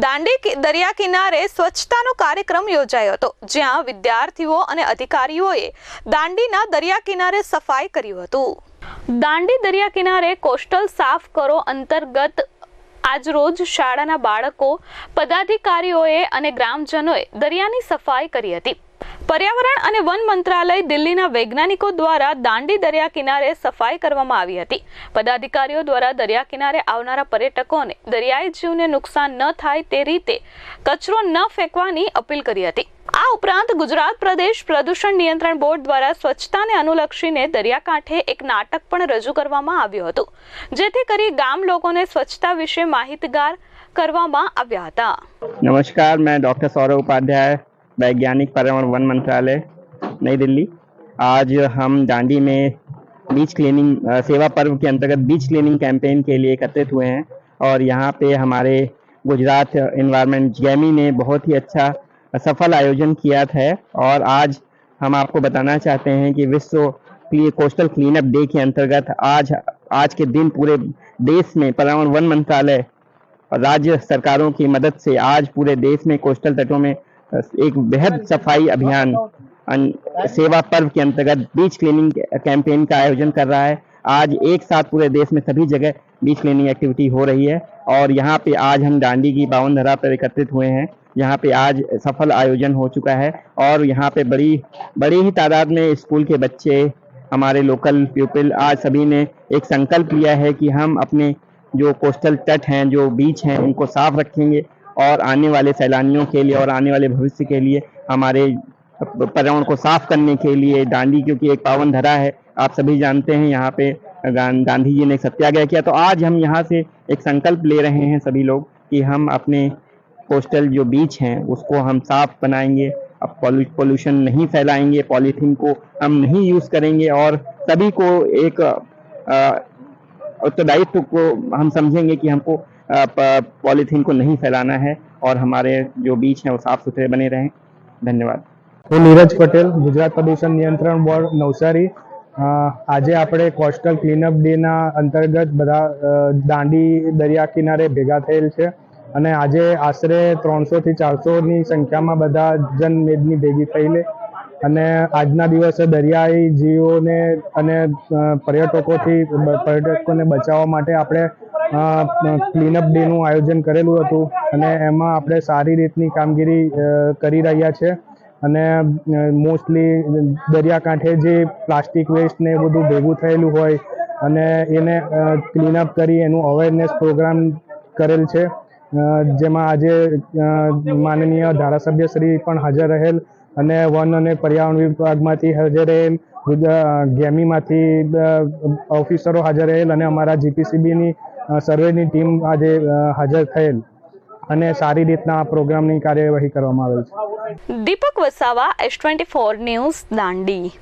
દાંડી દરિયા કિનારે સ્વચ્છતાનો કાર્યક્રમ યોજાયો હતો જ્યાં વિદ્યાર્થીઓ અને અધિકારીઓએ દાંડીના દરિયા કિનારે સફાઈ કર્યું હતું દાંડી દરિયા કિનારે કોસ્ટલ સાફ કરો અંતર્ગત આજ રોજ શાળાના બાળકો પદાધિકારીઓએ અને ગ્રામજનોએ દરિયાની સફાઈ કરી હતી પર્યાવરણ અને વન મંત્રાલય દિલ્હીના વૈજ્ઞાનિકો દ્વારા દાંડી દરિયા કિનારે સફાઈ કરવામાં આવી હતી પદાધિકારીઓ દ્વારા દરિયા કિનારે આવનારા પર્યટકોને દરિયાઈ જીવને નુકસાન ન થાય તે રીતે કચરો ન ફેંકવાની અપીલ કરી હતી આ ઉપ્રાંત ગુજરાત પ્રદેશ પ્રદૂષણ નિયંત્રણ બોર્ડ દ્વારા સ્વચ્છતાને અનુલક્ષીને દરિયાકાંઠે એક નાટક પણ રજુ કરવામાં આવ્યું હતું જેથી કરી ગામ લોકોને સ્વચ્છતા વિશે માહિતગાર કરવામાં આવ્યા હતા નમસ્કાર મેં ડોક્ટર સૌરવ उपाध्याय વૈજ્ઞાનિક પર્યાવરણ વન મંત્રાલયે નવી દિલ્હી આજ હમ ડાંડી મેં બીચ ક્લિનિંગ સેવા પર્વ કે અંતર્ગત બીચ ક્લિનિંગ કેમ્પેન કે લિયે અતત ہوئے હે ઓર યહાં પે હમારે ગુજરાત એનવાયરનમેન્ટ જેમી ને બહોત હી અચ્છા सफल आयोजन किया था और आज हम आपको बताना चाहते हैं कि विश्व कोस्टल क्लीनअप डे के अंतर्गत आज आज के दिन पूरे देश में पर्यावरण वन मंत्रालय और राज्य सरकारों की मदद से आज पूरे देश में कोस्टल तटों में एक बेहद सफाई अभियान सेवा पर्व के अंतर्गत बीच क्लीनिंग कैंपेन का आयोजन कर रहा है आज एक साथ पूरे देश में सभी जगह बीच क्लीनिंग एक्टिविटी हो रही है और यहाँ पे आज हम डांडी की बावन धरा पर एकत्रित हुए हैं यहाँ पे आज सफल आयोजन हो चुका है और यहाँ पे बड़ी बड़ी ही तादाद में स्कूल के बच्चे हमारे लोकल पीपल आज सभी ने एक संकल्प लिया है कि हम अपने जो कोस्टल तट हैं जो बीच हैं उनको साफ रखेंगे और आने वाले सैलानियों के लिए और आने वाले भविष्य के लिए हमारे पर्यावरण को साफ करने के लिए डांडी क्योंकि एक पावन धरा है आप सभी जानते हैं यहाँ पे गांधी जी ने सत्याग्रह किया तो आज हम यहाँ से एक संकल्प ले रहे हैं सभी लोग कि हम अपने कोस्टल जो बीच हैं उसको हम साफ बनाएंगे अब पॉल्यूशन नहीं फैलाएंगे पॉलीथीन को हम नहीं यूज करेंगे और सभी को एक उत्तरदायित्व तो को हम समझेंगे कि हमको पॉलीथीन को नहीं फैलाना है और हमारे जो बीच हैं वो साफ सुथरे बने रहें धन्यवाद तो नीरज पटेल गुजरात प्रदूषण नियंत्रण बोर्ड नवसारी આજે આપણે કોસ્ટલ ક્લીનઅપ ડેના અંતર્ગત બધા દાંડી દરિયા કિનારે ભેગા થયેલ છે અને આજે આશરે ત્રણસોથી ચારસોની સંખ્યામાં બધા જનમેદની ભેગી થઈને અને આજના દિવસે દરિયાઈ જીવોને અને પર્યટકોથી પર્યટકોને બચાવવા માટે આપણે ક્લીનઅપ ડેનું આયોજન કરેલું હતું અને એમાં આપણે સારી રીતની કામગીરી કરી રહ્યા છીએ અને મોસ્ટલી દરિયાકાંઠે જે પ્લાસ્ટિક વેસ્ટ ને બધું ભેગું થયેલું હોય અને એને ક્લીનઅપ કરી એનું અવેરનેસ પ્રોગ્રામ કરેલ છે જેમાં આજે માનનીય ધારાસભ્યશ્રી પણ હાજર રહેલ અને વન અને પર્યાવરણ વિભાગમાંથી હાજર રહેલ ગેમીમાંથી ઓફિસરો હાજર રહેલ અને અમારા જીપીસીબીની સર્વેની ટીમ આજે હાજર થયેલ અને સારી રીતના પ્રોગ્રામની કાર્યવાહી કરવામાં આવેલ છે Deepak Vasava S twenty four news Dandi